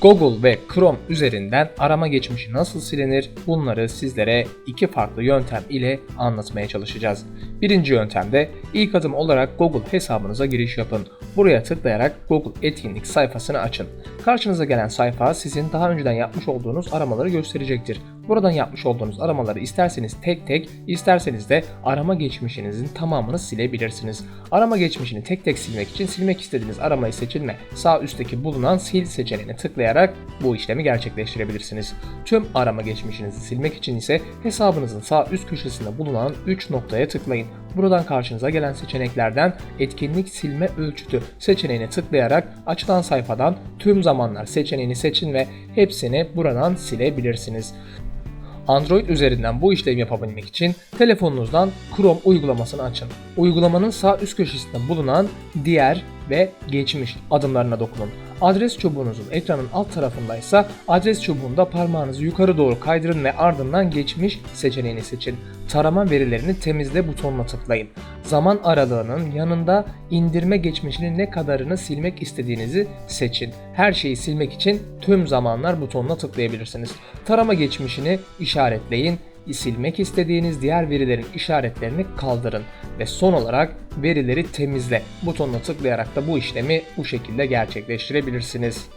Google ve Chrome üzerinden arama geçmişi nasıl silinir bunları sizlere iki farklı yöntem ile anlatmaya çalışacağız. Birinci yöntemde ilk adım olarak Google hesabınıza giriş yapın. Buraya tıklayarak Google etkinlik sayfasını açın. Karşınıza gelen sayfa sizin daha önceden yapmış olduğunuz aramaları gösterecektir. Buradan yapmış olduğunuz aramaları isterseniz tek tek, isterseniz de arama geçmişinizin tamamını silebilirsiniz. Arama geçmişini tek tek silmek için silmek istediğiniz aramayı seçin ve sağ üstteki bulunan sil seçeneğine tıklayarak bu işlemi gerçekleştirebilirsiniz. Tüm arama geçmişinizi silmek için ise hesabınızın sağ üst köşesinde bulunan 3 noktaya tıklayın. Buradan karşınıza gelen seçeneklerden etkinlik silme ölçütü seçeneğine tıklayarak açılan sayfadan tüm zamanlar seçeneğini seçin ve hepsini buradan silebilirsiniz. Android üzerinden bu işlemi yapabilmek için telefonunuzdan Chrome uygulamasını açın. Uygulamanın sağ üst köşesinde bulunan diğer ve geçmiş adımlarına dokunun. Adres çubuğunuzun ekranın alt tarafındaysa adres çubuğunda parmağınızı yukarı doğru kaydırın ve ardından geçmiş seçeneğini seçin. Tarama verilerini temizle butonuna tıklayın. Zaman aralığının yanında indirme geçmişinin ne kadarını silmek istediğinizi seçin. Her şeyi silmek için tüm zamanlar butonuna tıklayabilirsiniz. Tarama geçmişini işaretleyin silmek istediğiniz diğer verilerin işaretlerini kaldırın ve son olarak verileri temizle butonuna tıklayarak da bu işlemi bu şekilde gerçekleştirebilirsiniz.